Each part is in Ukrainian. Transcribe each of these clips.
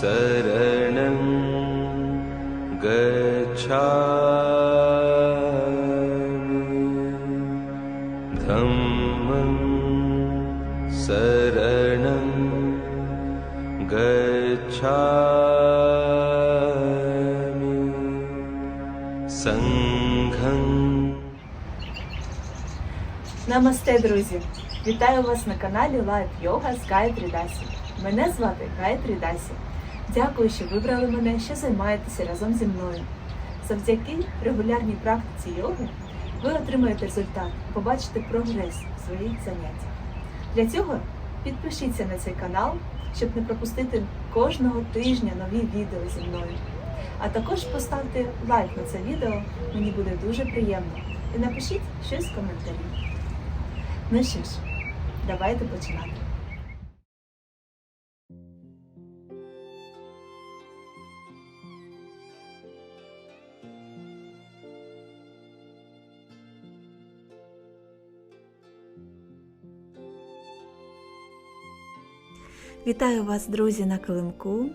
शरणं गच्छामि धम्मं शरणं गच्छामि सङ्घं Намасте, друзі! Вітаю вас на каналі Live Yoga з Гайтрі Дасі. Мене звати Гайтрі Дасі. Дякую, що вибрали мене, що займаєтеся разом зі мною. Завдяки регулярній практиці йоги ви отримаєте результат, побачите прогрес в своїх заняттях. Для цього підпишіться на цей канал, щоб не пропустити кожного тижня нові відео зі мною. А також поставте лайк на це відео, мені буде дуже приємно. І напишіть щось в коментарі. Ну що ж, давайте починати. Вітаю вас, друзі, на килимку.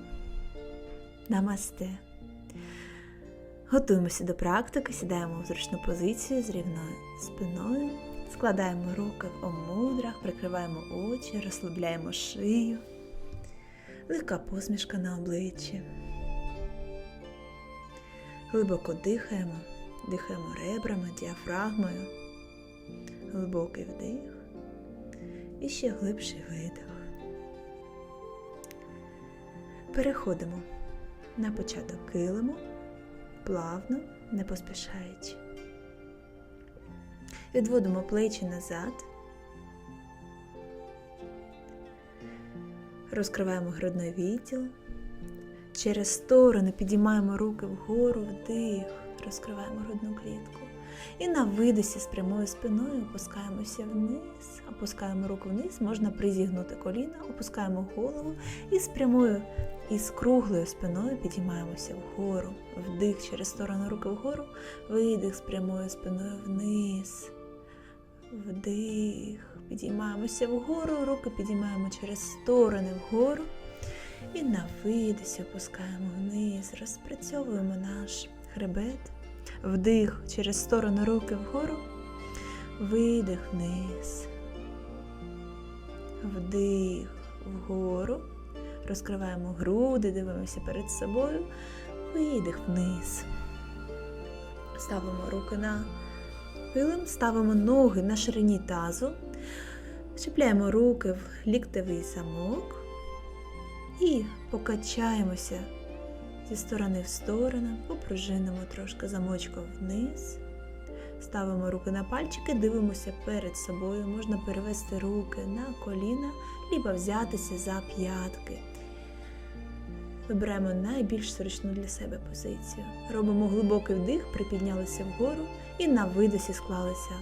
Намасте. Готуємося до практики, сідаємо в зручну позицію з рівною спиною, складаємо руки в омудрах, прикриваємо очі, розслабляємо шию, легка посмішка на обличчі. Глибоко дихаємо, дихаємо ребрами, діафрагмою, глибокий вдих і ще глибший видих. Переходимо на початок килиму плавно, не поспішаючи. Відводимо плечі назад. Розкриваємо грудний відділ. Через сторони підіймаємо руки вгору, вдих, розкриваємо грудну клітку. І на видосі з прямою спиною опускаємося вниз, опускаємо руку вниз, можна призігнути коліна, опускаємо голову і з прямою і з круглою спиною підіймаємося вгору. Вдих через сторону руки вгору, видих з прямою спиною вниз. Вдих. Підіймаємося вгору, руки підіймаємо через сторони вгору. І на видисі опускаємо вниз, розпрацьовуємо наш хребет. Вдих через сторони руки вгору, видих вниз. Вдих вгору. Розкриваємо груди, дивимося перед собою. Видих вниз. Ставимо руки на килим, ставимо ноги на ширині тазу. Чіпляємо руки в ліктевий замок і покачаємося зі сторони в сторону, попружинимо трошки замочком вниз. Ставимо руки на пальчики, дивимося перед собою. Можна перевести руки на коліна, либо взятися за п'ятки. Вибираємо найбільш зручну для себе позицію. Робимо глибокий вдих, припіднялися вгору і на видосі склалися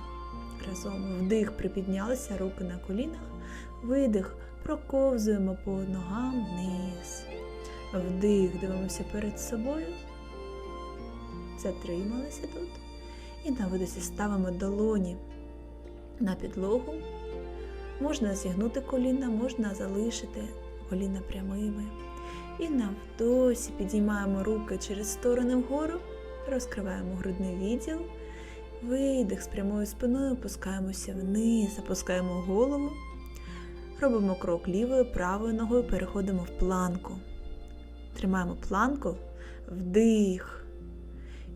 разом. Вдих, припіднялися, руки на колінах, видих, проковзуємо по ногам вниз. Вдих, дивимося перед собою. Затрималися тут. І на видосі ставимо долоні на підлогу. Можна зігнути коліна, можна залишити коліна прямими. І на вдосі підіймаємо руки через сторони вгору, розкриваємо грудний відділ. Видих з прямою спиною, опускаємося вниз, опускаємо голову. Робимо крок лівою, правою ногою, переходимо в планку. Тримаємо планку, вдих.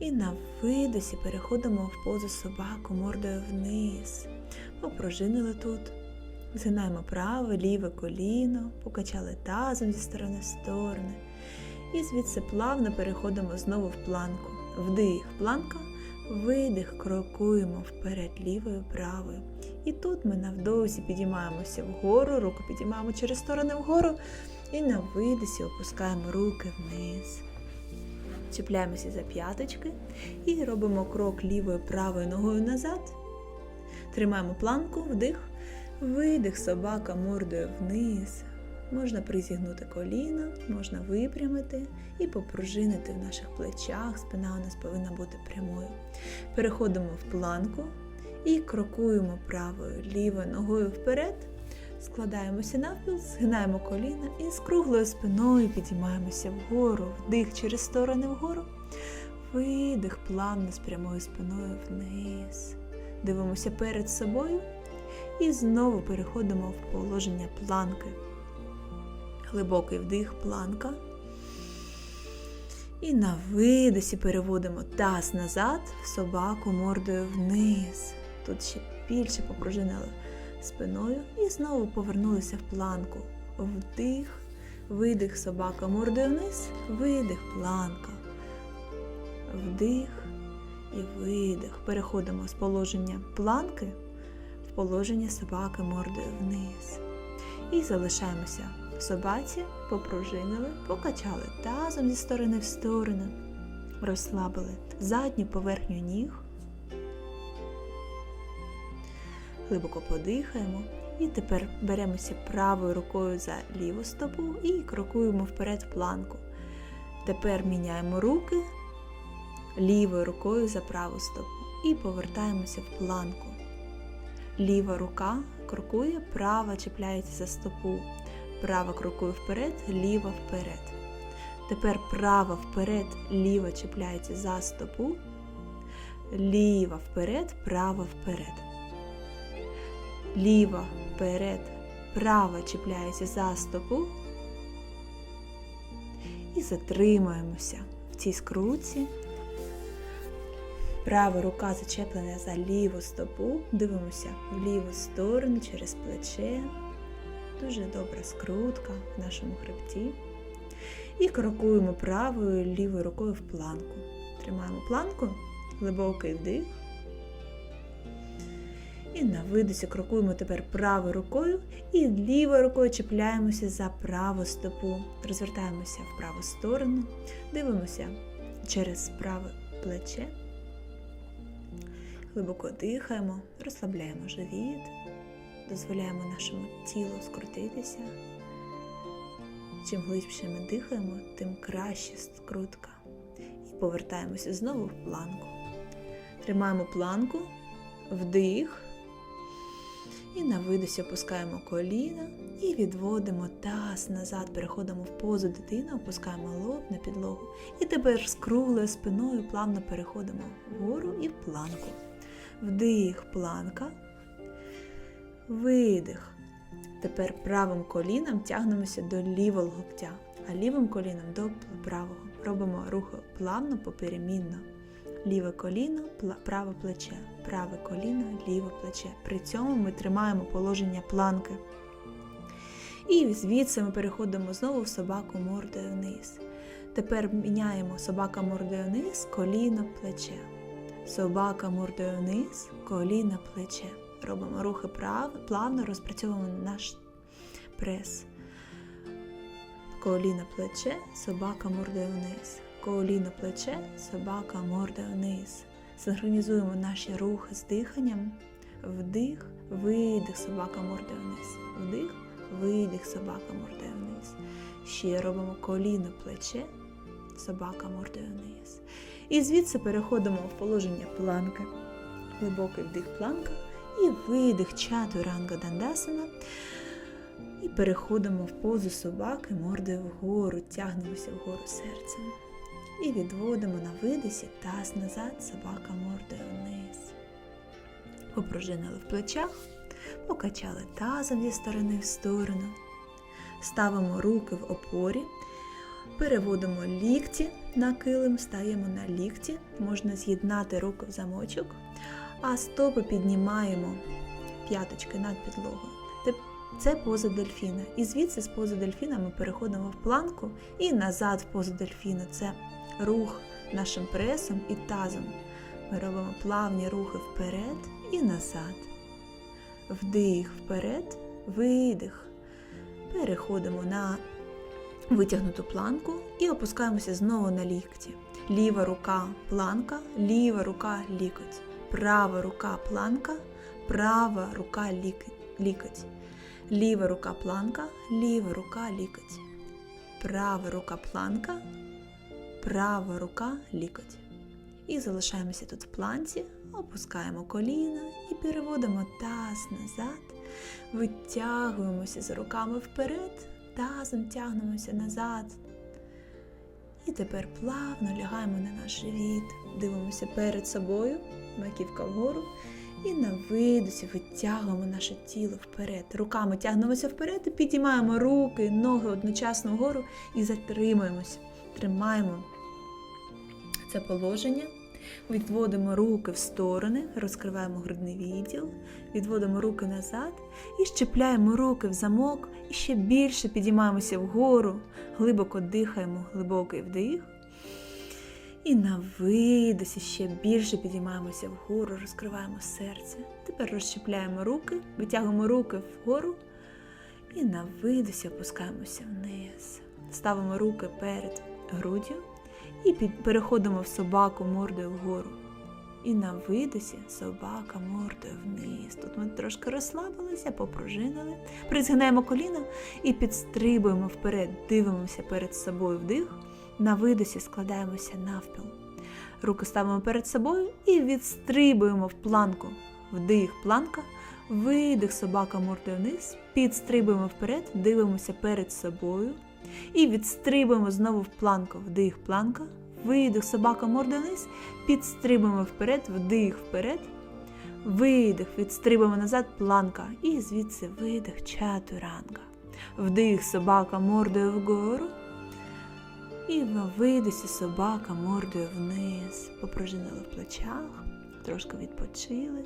І на видосі переходимо в позу собаку мордою вниз. Попружинили тут. Згинаємо праве, ліве коліно, покачали тазом зі сторони в сторони. І звідси плавно переходимо знову в планку. Вдих, планка, видих, крокуємо вперед лівою, правою. І тут ми навдовзі підіймаємося вгору, руку підіймаємо через сторони вгору. І на видисі опускаємо руки вниз. Чіпляємося за п'яточки і робимо крок лівою правою ногою назад. Тримаємо планку, вдих, видих, собака мордою вниз. Можна призігнути коліна, можна випрямити і попружинити в наших плечах. Спина у нас повинна бути прямою. Переходимо в планку і крокуємо правою лівою ногою вперед. Складаємося навпіл, згинаємо коліна і з круглою спиною підіймаємося вгору, вдих через сторони вгору, видих плавно з прямою спиною вниз. Дивимося перед собою і знову переходимо в положення планки. Глибокий вдих, планка. І на видосі переводимо таз назад, в собаку мордою вниз. Тут ще більше попружинили спиною і знову повернулися в планку. Вдих, видих, собака мордою вниз, видих, планка. Вдих і видих. Переходимо з положення планки в положення собаки мордою вниз. І залишаємося в собаці, попружинили, покачали тазом зі сторони в сторону, розслабили задню поверхню ніг. Глибоко подихаємо. І тепер беремося правою рукою за ліву стопу і крокуємо вперед планку. Тепер міняємо руки лівою рукою за праву стопу і повертаємося в планку. Ліва рука крокує, права чіпляється за стопу. Права крокує вперед, ліва вперед. Тепер права вперед, ліва чіпляється за стопу. Ліва вперед, права вперед. Ліва вперед, права чіпляється за стопу. І затримуємося в цій скрутці. Права рука зачеплена за ліву стопу. Дивимося в ліву сторону через плече. Дуже добра скрутка в нашому хребті. І крокуємо правою лівою рукою в планку. Тримаємо планку, глибокий вдих. І на видосі крокуємо тепер правою рукою і лівою рукою чіпляємося за праву стопу. Розвертаємося в праву сторону, дивимося через праве плече. Глибоко дихаємо, розслабляємо живіт, дозволяємо нашому тілу скрутитися. Чим глибше ми дихаємо, тим краще скрутка. І повертаємося знову в планку. Тримаємо планку, вдих. І на видосі опускаємо коліна і відводимо таз назад, переходимо в позу дитини, опускаємо лоб на підлогу. І тепер з круглою спиною плавно переходимо вгору і в планку. Вдих, планка. Видих. Тепер правим коліном тягнемося до лівого локтя, а лівим коліном до правого. Робимо рухи плавно, поперемінно. Ліве коліно, праве плече, праве коліно, ліве плече. При цьому ми тримаємо положення планки. І звідси ми переходимо знову в собаку мордою вниз. Тепер міняємо собака мордою вниз, коліно, плече. Собака мордою вниз, коліна, плече. Робимо рухи прав, плавно розпрацьовуємо наш прес. Коліна, плече, собака мордою вниз. Коліно, плече, собака мордою вниз. Синхронізуємо наші рухи з диханням. Вдих, видих, собака мордою вниз. Вдих, видих, собака мордою вниз. Ще робимо коліно, плече, собака мордою вниз. І звідси переходимо в положення планки. Глибокий вдих планка і видих чатуранга дандасана. І переходимо в позу собаки мордою вгору, тягнемося вгору серцем. І відводимо на видисі таз назад, собака мордою вниз. Попружинили в плечах, покачали тазом зі сторони в сторону. Ставимо руки в опорі, переводимо лікті на килим, стаємо на лікті, можна з'єднати руки в замочок, а стопи піднімаємо п'яточки над підлогою. Це поза дельфіна. І звідси з пози дельфіна ми переходимо в планку і назад в позу дельфіна. Це рух нашим пресом і тазом. Ми робимо плавні рухи вперед і назад. Вдих вперед, видих. Переходимо на витягнуту планку і опускаємося знову на лікті. Ліва рука планка, ліва рука лікоть. Права рука планка, права рука лікоть. Ліва рука планка, ліва рука лікоть. Права рука планка, права рука лікоть. І залишаємося тут в планці, опускаємо коліна і переводимо таз назад, Витягуємося з руками вперед, тазом тягнемося назад. І тепер плавно лягаємо на наш живіт, дивимося перед собою, маківка вгору. І на видосі витягуємо наше тіло вперед. Руками тягнемося вперед і підіймаємо руки, ноги одночасно вгору і затримуємося. Тримаємо це положення. Відводимо руки в сторони, розкриваємо грудний відділ, відводимо руки назад і щепляємо руки в замок і ще більше підіймаємося вгору, глибоко дихаємо, глибокий вдих. І на видосі ще більше підіймаємося вгору, розкриваємо серце. Тепер розщепляємо руки, витягуємо руки вгору і на видосі опускаємося вниз. Ставимо руки перед груддю і під, переходимо в собаку мордою вгору. І на видосі собака мордою вниз. Тут ми трошки розслабилися, попружинили, призгинаємо коліна і підстрибуємо вперед, дивимося перед собою вдих. На видосі складаємося навпіл. Руки ставимо перед собою і відстрибуємо в планку. Вдих, планка, видих, собака мордою вниз, підстрибуємо вперед, дивимося перед собою. І відстрибуємо знову в планку. Вдих, планка, видих, собака мордою вниз, підстрибуємо вперед, вдих, вперед. Видих, відстрибуємо назад, планка. І звідси видих, чатуранга. Вдих, собака мордою вгору. І видосі собака мордою вниз. Попружинили в плечах, трошки відпочили.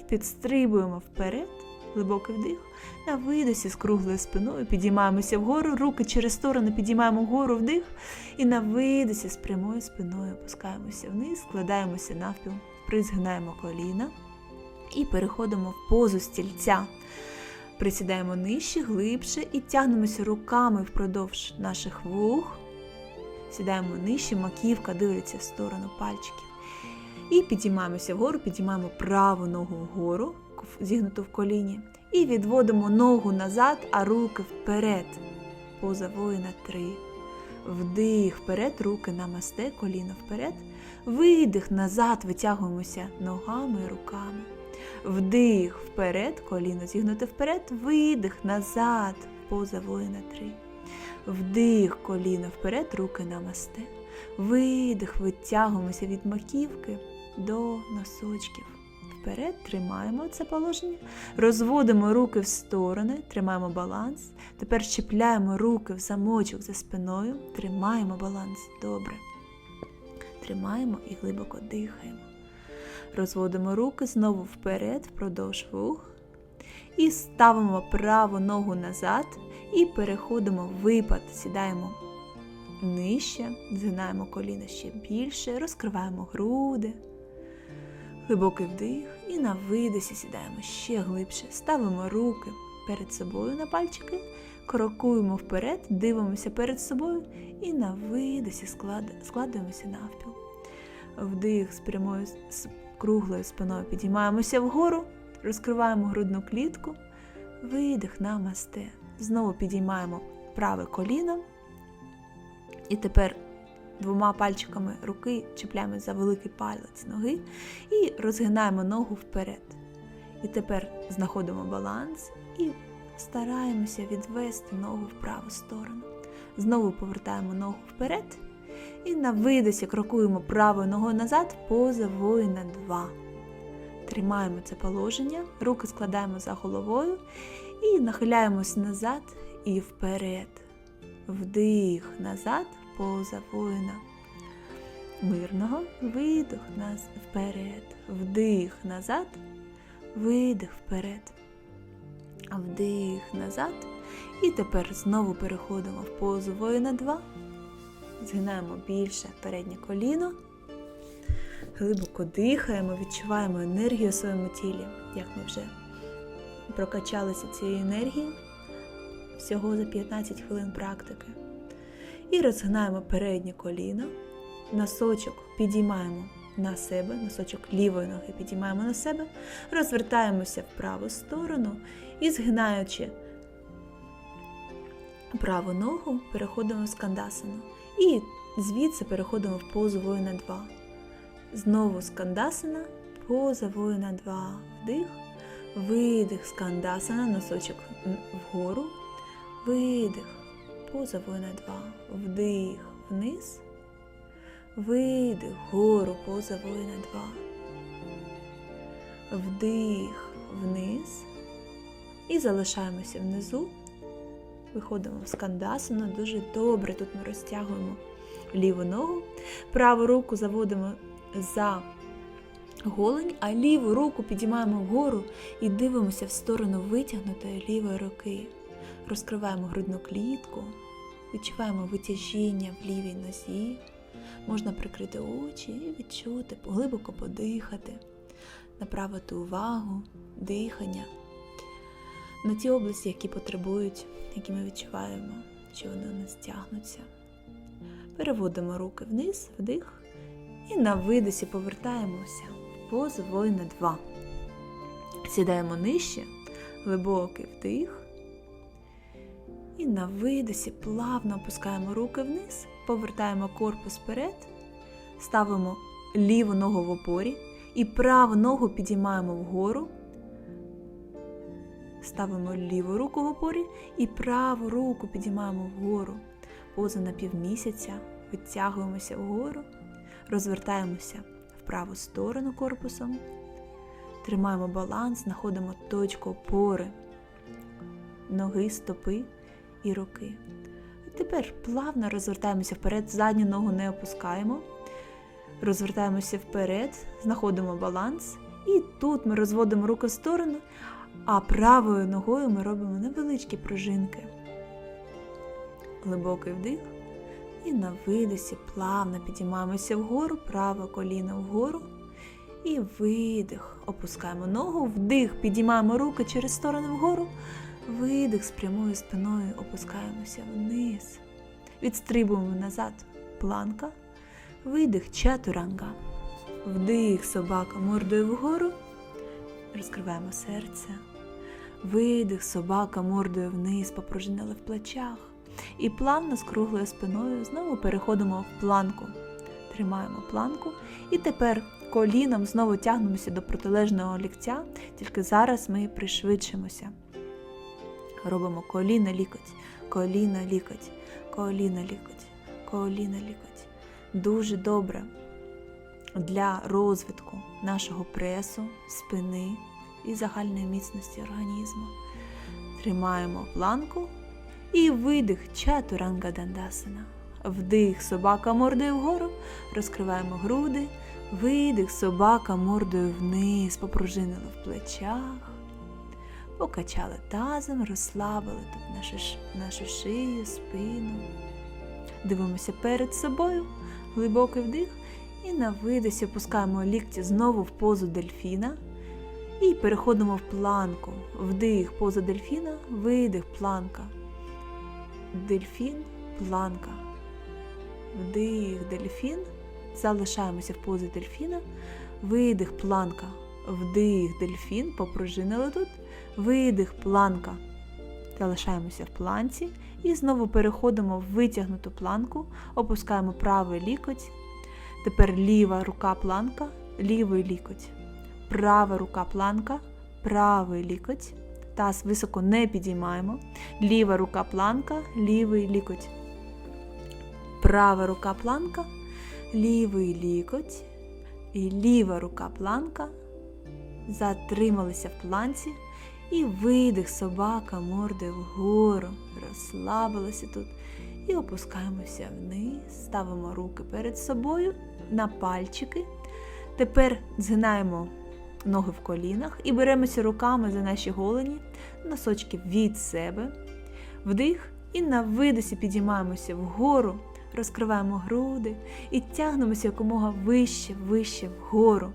І підстрибуємо вперед, глибокий вдих. На видосі з круглою спиною підіймаємося вгору, руки через сторони підіймаємо вгору вдих. І на видосі з прямою спиною опускаємося вниз, складаємося навпіл, призгинаємо коліна і переходимо в позу стільця. Присідаємо нижче, глибше і тягнемося руками впродовж наших вух. Сідаємо нижче, маківка дивиться в сторону пальчиків. І підіймаємося вгору, підіймаємо праву ногу вгору, зігнуту в коліні. І відводимо ногу назад, а руки вперед. Поза воїна три. Вдих вперед, руки намасте, коліно вперед. Видих назад, витягуємося ногами і руками. Вдих вперед, коліно зігнуте вперед, видих назад, поза воїна три. Вдих, коліно вперед, руки намасте. Видих, витягуємося від маківки до носочків. Вперед тримаємо це положення, розводимо руки в сторони, тримаємо баланс. Тепер щепляємо руки в замочок за спиною, тримаємо баланс. Добре. Тримаємо і глибоко дихаємо. Розводимо руки знову вперед, впродовж вух. І ставимо праву ногу назад і переходимо в випад. Сідаємо нижче, згинаємо коліна ще більше, розкриваємо груди. Глибокий вдих і на видосі сідаємо ще глибше. Ставимо руки перед собою на пальчики, крокуємо вперед, дивимося перед собою і на видосі складуємося навпіл. Вдих з прямою з круглою спиною підіймаємося вгору, розкриваємо грудну клітку, видих намасте. Знову підіймаємо праве коліно. І тепер двома пальчиками руки чіпляємо за великий палець ноги і розгинаємо ногу вперед. І тепер знаходимо баланс і стараємося відвести ногу в праву сторону. Знову повертаємо ногу вперед. І на видосі крокуємо правою ногою назад поза воїна 2. Тримаємо це положення, руки складаємо за головою і нахиляємось назад і вперед. Вдих назад, поза воїна. Мирного видих нас вперед. Вдих назад, видих вперед. Вдих назад. І тепер знову переходимо в позу воїна 2. Згинаємо більше переднє коліно. Глибоко дихаємо, відчуваємо енергію в своєму тілі, як ми вже прокачалися цією енергією всього за 15 хвилин практики. І розгинаємо переднє коліно, носочок підіймаємо на себе, носочок лівої ноги підіймаємо на себе, розвертаємося в праву сторону і згинаючи праву ногу, переходимо в скандасану. І звідси переходимо в позу воїна 2. Знову скандасана, поза воїна 2. Вдих, Видих скандасана, носочок вгору. Видих. Поза воїна два. Вдих вниз. Видих вгору, поза воїна два. Вдих вниз. І залишаємося внизу. Виходимо в скандасану. Дуже добре. Тут ми розтягуємо ліву ногу. Праву руку заводимо за голень, а ліву руку підіймаємо вгору і дивимося в сторону витягнутої лівої руки. Розкриваємо грудну клітку, відчуваємо витяжіння в лівій нозі. Можна прикрити очі і відчути, глибоко подихати, направити увагу, дихання на ті області, які потребують, які ми відчуваємо, що вони у нас тягнуться. Переводимо руки вниз, вдих, і на видосі повертаємося в позу воїна 2. Сідаємо нижче, глибокий вдих. І на видосі плавно опускаємо руки вниз, повертаємо корпус вперед, ставимо ліву ногу в опорі і праву ногу підіймаємо вгору. Ставимо ліву руку в опорі і праву руку підіймаємо вгору. Поза на півмісяця, відтягуємося вгору, розвертаємося в праву сторону корпусом, тримаємо баланс, знаходимо точку опори ноги, стопи і руки. Тепер плавно розвертаємося вперед, задню ногу не опускаємо, розвертаємося вперед, знаходимо баланс, і тут ми розводимо руки в сторону, а правою ногою ми робимо невеличкі пружинки. Глибокий вдих. І на видосі плавно підіймаємося вгору, праве коліно вгору. І видих. Опускаємо ногу, вдих, підіймаємо руки через сторону вгору. Видих з прямою спиною опускаємося вниз. Відстрибуємо назад планка. Видих чатуранга. Вдих собака мордою вгору. Розкриваємо серце. Видих собака мордою вниз, попружинили в плечах. І плавно з круглою спиною знову переходимо в планку. Тримаємо планку. І тепер коліном знову тягнемося до протилежного ліктя, тільки зараз ми пришвидшимося. Робимо коліна лікоть, коліна лікоть, коліна лікоть, коліна лікоть. Дуже добре для розвитку нашого пресу, спини і загальної міцності організму. Тримаємо планку і видих чатуранга дандасана. Вдих собака мордою вгору, розкриваємо груди, видих собака мордою вниз, попружинили в плечах, покачали тазом, розслабили тут нашу, нашу шию, спину. Дивимося перед собою, глибокий вдих, і на видосі опускаємо лікті знову в позу дельфіна. І переходимо в планку. Вдих, поза дельфіна, видих, планка. Дельфін, планка. Вдих, дельфін. Залишаємося в позі дельфіна. Видих, планка. Вдих, дельфін. Попружинили тут. Видих, планка. Залишаємося в планці. І знову переходимо в витягнуту планку. Опускаємо правий лікоть. Тепер ліва рука планка, лівий лікоть. Права рука планка, правий лікоть. Таз високо не підіймаємо. Ліва рука планка, лівий лікоть. Права рука планка, лівий лікоть. І ліва рука планка. Затрималися в планці. І видих собака мордою вгору. Розслабилися тут. І опускаємося вниз. Ставимо руки перед собою на пальчики. Тепер згинаємо ноги в колінах і беремося руками за наші голені, носочки від себе. Вдих і на видосі підіймаємося вгору, розкриваємо груди і тягнемося якомога вище, вище вгору.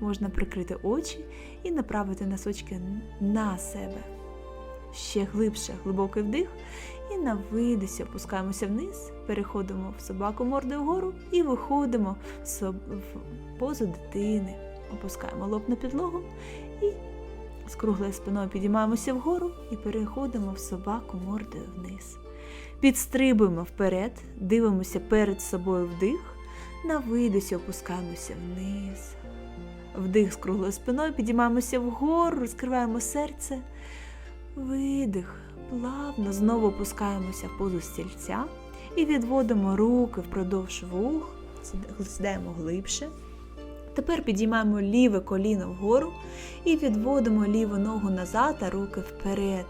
Можна прикрити очі і направити носочки на себе. Ще глибше, глибокий вдих. І на видосі опускаємося вниз, переходимо в собаку мордою вгору і виходимо в, позу дитини. Опускаємо лоб на підлогу і з круглою спиною підіймаємося вгору і переходимо в собаку мордою вниз. Підстрибуємо вперед, дивимося перед собою вдих, на видосі опускаємося вниз. Вдих з круглою спиною, підіймаємося вгору, розкриваємо серце. Видих. Плавно знову опускаємося в позу стільця і відводимо руки впродовж вух, сідаємо глибше. Тепер підіймаємо ліве коліно вгору і відводимо ліву ногу назад, а руки вперед.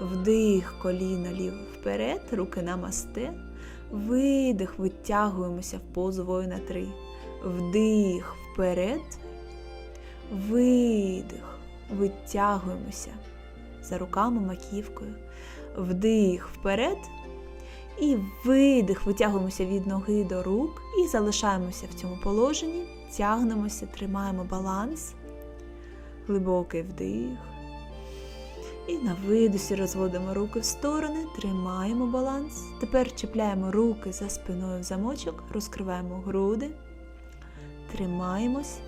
Вдих, коліно ліве вперед, руки намасте. Видих, витягуємося в позу воїна 3. Вдих вперед. Видих. Витягуємося за руками, маківкою. Вдих вперед. І видих, витягуємося від ноги до рук і залишаємося в цьому положенні, тягнемося, тримаємо баланс, глибокий вдих. І на видосі розводимо руки в сторони, тримаємо баланс. Тепер чіпляємо руки за спиною в замочок, розкриваємо груди, тримаємось.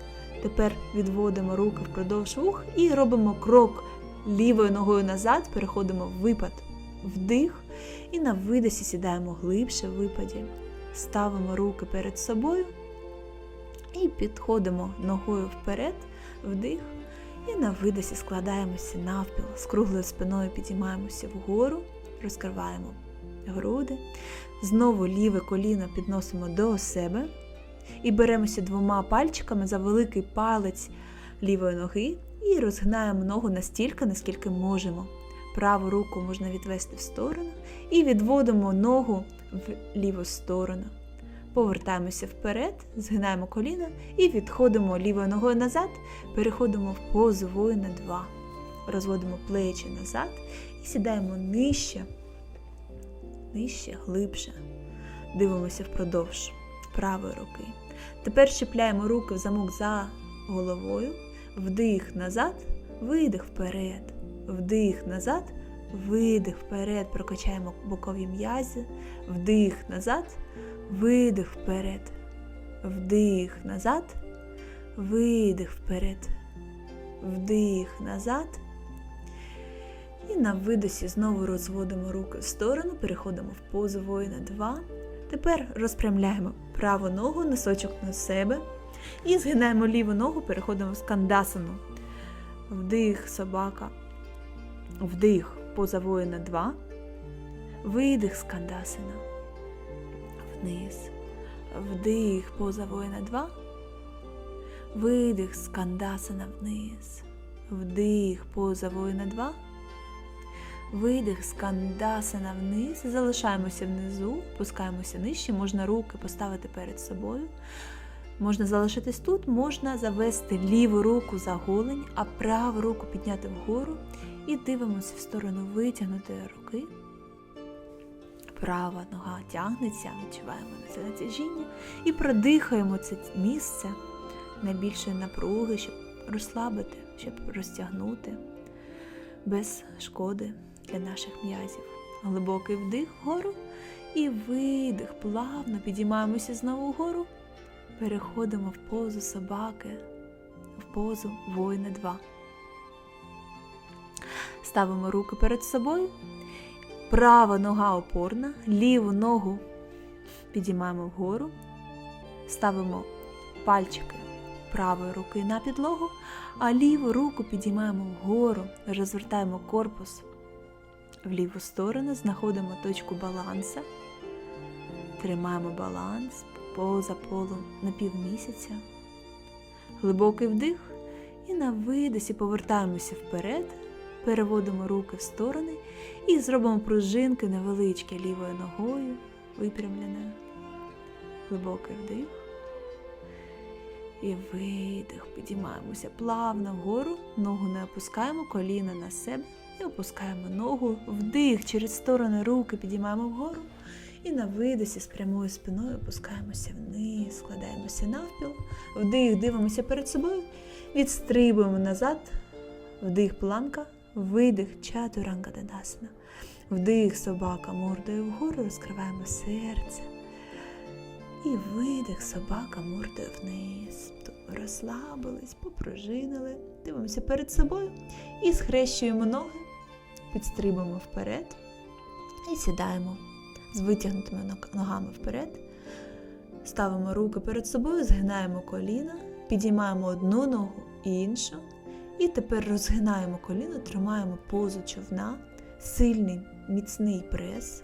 Тепер відводимо руки впродовж вух і робимо крок лівою ногою назад, переходимо в випад, вдих. І на видосі сідаємо глибше в випаді. Ставимо руки перед собою і підходимо ногою вперед, вдих. І на видосі складаємося навпіл. З круглою спиною підіймаємося вгору, розкриваємо груди. Знову ліве коліно підносимо до себе. І беремося двома пальчиками за великий палець лівої ноги і розгинаємо ногу настільки, наскільки можемо. Праву руку можна відвести в сторону і відводимо ногу в ліву сторону. Повертаємося вперед, згинаємо коліна і відходимо лівою ногою назад, переходимо в позу воїна 2. Розводимо плечі назад і сідаємо нижче, нижче, глибше. Дивимося впродовж правої руки. Тепер щепляємо руки в замок за головою, вдих назад, видих вперед. Вдих назад, видих вперед, прокачаємо бокові м'язи, вдих назад, видих вперед, вдих назад, видих вперед, вдих назад. І на видосі знову розводимо руки в сторону, переходимо в позу воїна 2. Тепер розпрямляємо праву ногу, носочок на себе. І згинаємо ліву ногу, переходимо в скандасану. Вдих, собака. Вдих поза воїна 2. Видих скандасина. Вниз. Вдих поза воїна 2. Видих скандасина вниз. Вдих поза воїна 2. Видих скандасина вниз. Залишаємося внизу, опускаємося нижче. Можна руки поставити перед собою. Можна залишитись тут, можна завести ліву руку за голень, а праву руку підняти вгору і дивимося в сторону витягнутої руки. Права нога тягнеться, відчуваємо це натяжіння і продихаємо це місце найбільшої напруги, щоб розслабити, щоб розтягнути без шкоди для наших м'язів. Глибокий вдих вгору і видих. Плавно підіймаємося знову вгору. Переходимо в позу собаки, в позу воїна 2. Ставимо руки перед собою. Права нога опорна, ліву ногу підіймаємо вгору, ставимо пальчики правої руки на підлогу, а ліву руку підіймаємо вгору, розвертаємо корпус в ліву сторону, знаходимо точку баланса, тримаємо баланс поза полу на півмісяця. Глибокий вдих і на видосі повертаємося вперед, переводимо руки в сторони і зробимо пружинки невеличкі лівою ногою, випрямленою. Глибокий вдих. І видих. Підіймаємося плавно вгору, ногу не опускаємо, коліна на себе і опускаємо ногу, вдих через сторони руки підіймаємо вгору. І на видосі з прямою спиною опускаємося вниз, складаємося навпіл, вдих, дивимося перед собою, відстрибуємо назад, вдих планка, видих чатуранга дадасана. Вдих собака мордою вгору, розкриваємо серце. І видих собака мордою вниз. Тут розслабились, попружинили, дивимося перед собою і схрещуємо ноги, підстрибуємо вперед і сідаємо з витягнутими ногами вперед. Ставимо руки перед собою, згинаємо коліна підіймаємо одну ногу і іншу. І тепер розгинаємо коліно, тримаємо позу човна, сильний міцний прес.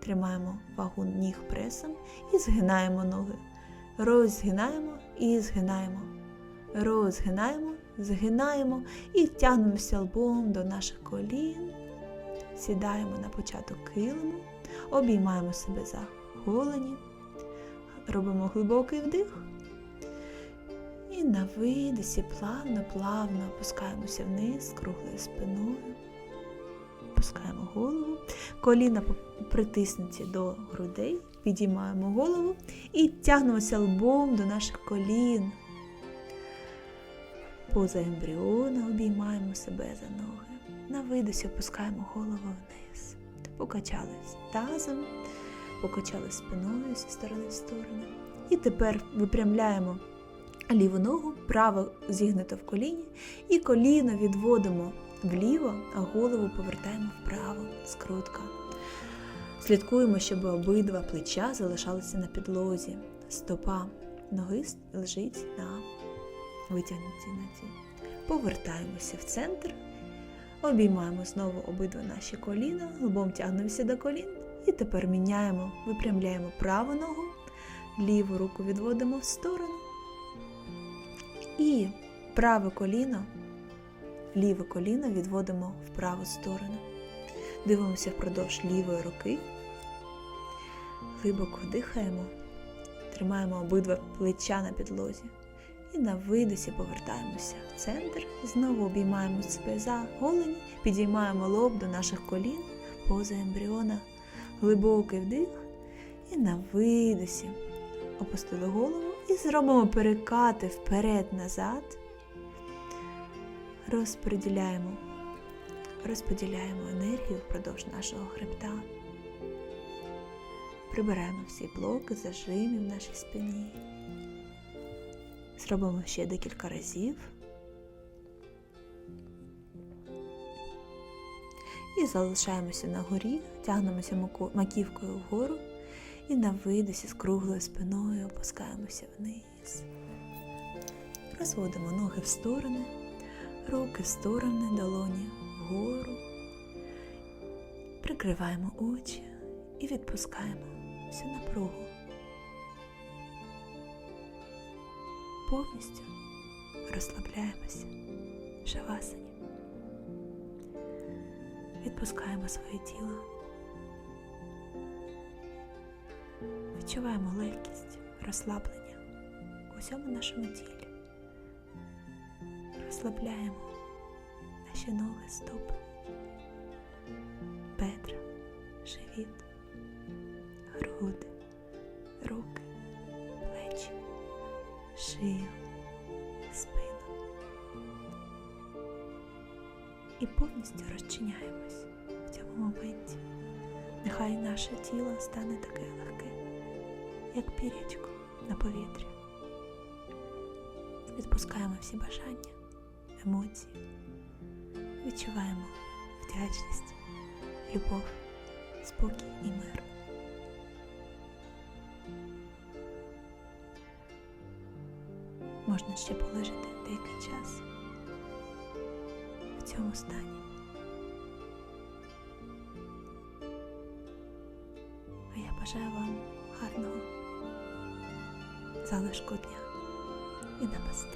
Тримаємо вагу ніг пресом і згинаємо ноги. Розгинаємо і згинаємо. Розгинаємо, згинаємо і тягнемося лбом до наших колін. Сідаємо на початок килиму, обіймаємо себе за голені, робимо глибокий вдих. І на видисі плавно-плавно опускаємося вниз круглою спиною. Опускаємо голову, коліна притиснуті до грудей, підіймаємо голову і тягнемося лбом до наших колін. Поза ембріона обіймаємо себе за ноги. На видосі опускаємо голову вниз. Покачались тазом, покачали спиною зі сторони в сторону. І тепер випрямляємо ліву ногу, право зігнуто в коліні, і коліно відводимо вліво, а голову повертаємо вправо, скрутка. Слідкуємо, щоб обидва плеча залишалися на підлозі. Стопа ноги лежить на витягнутій ноті. Повертаємося в центр, обіймаємо знову обидва наші коліна, лбом тягнемося до колін. І тепер міняємо, випрямляємо праву ногу, ліву руку відводимо в сторону. І праве коліно, ліве коліно відводимо в праву сторону. Дивимося впродовж лівої руки. Глибоко дихаємо, тримаємо обидва плеча на підлозі. І на видосі повертаємося в центр. Знову обіймаємо себе за голені, підіймаємо лоб до наших колін, поза ембріона, глибокий вдих. І на видосі опустили голову і зробимо перекати вперед-назад. Розподіляємо, розподіляємо енергію впродовж нашого хребта. Прибираємо всі блоки, зажимів в нашій спині. Зробимо ще декілька разів. І залишаємося на горі, тягнемося маківкою вгору і на видосі з круглою спиною опускаємося вниз. Розводимо ноги в сторони, руки в сторони, долоні вгору. Прикриваємо очі і відпускаємо всю напругу. Повністю розслабляємося шавасані. Відпускаємо своє тіло. Відчуваємо легкість, розслаблення у всьому нашому тілі. Розслабляємо наші ноги, стопи, бедра, живіт, тіло стане таке легке, як пірячко на повітрі. Відпускаємо всі бажання, емоції, відчуваємо вдячність, любов, спокій і мир. Можна ще полежати деякий час в цьому стані. Бажаю вам гарного залишку дня і намасте.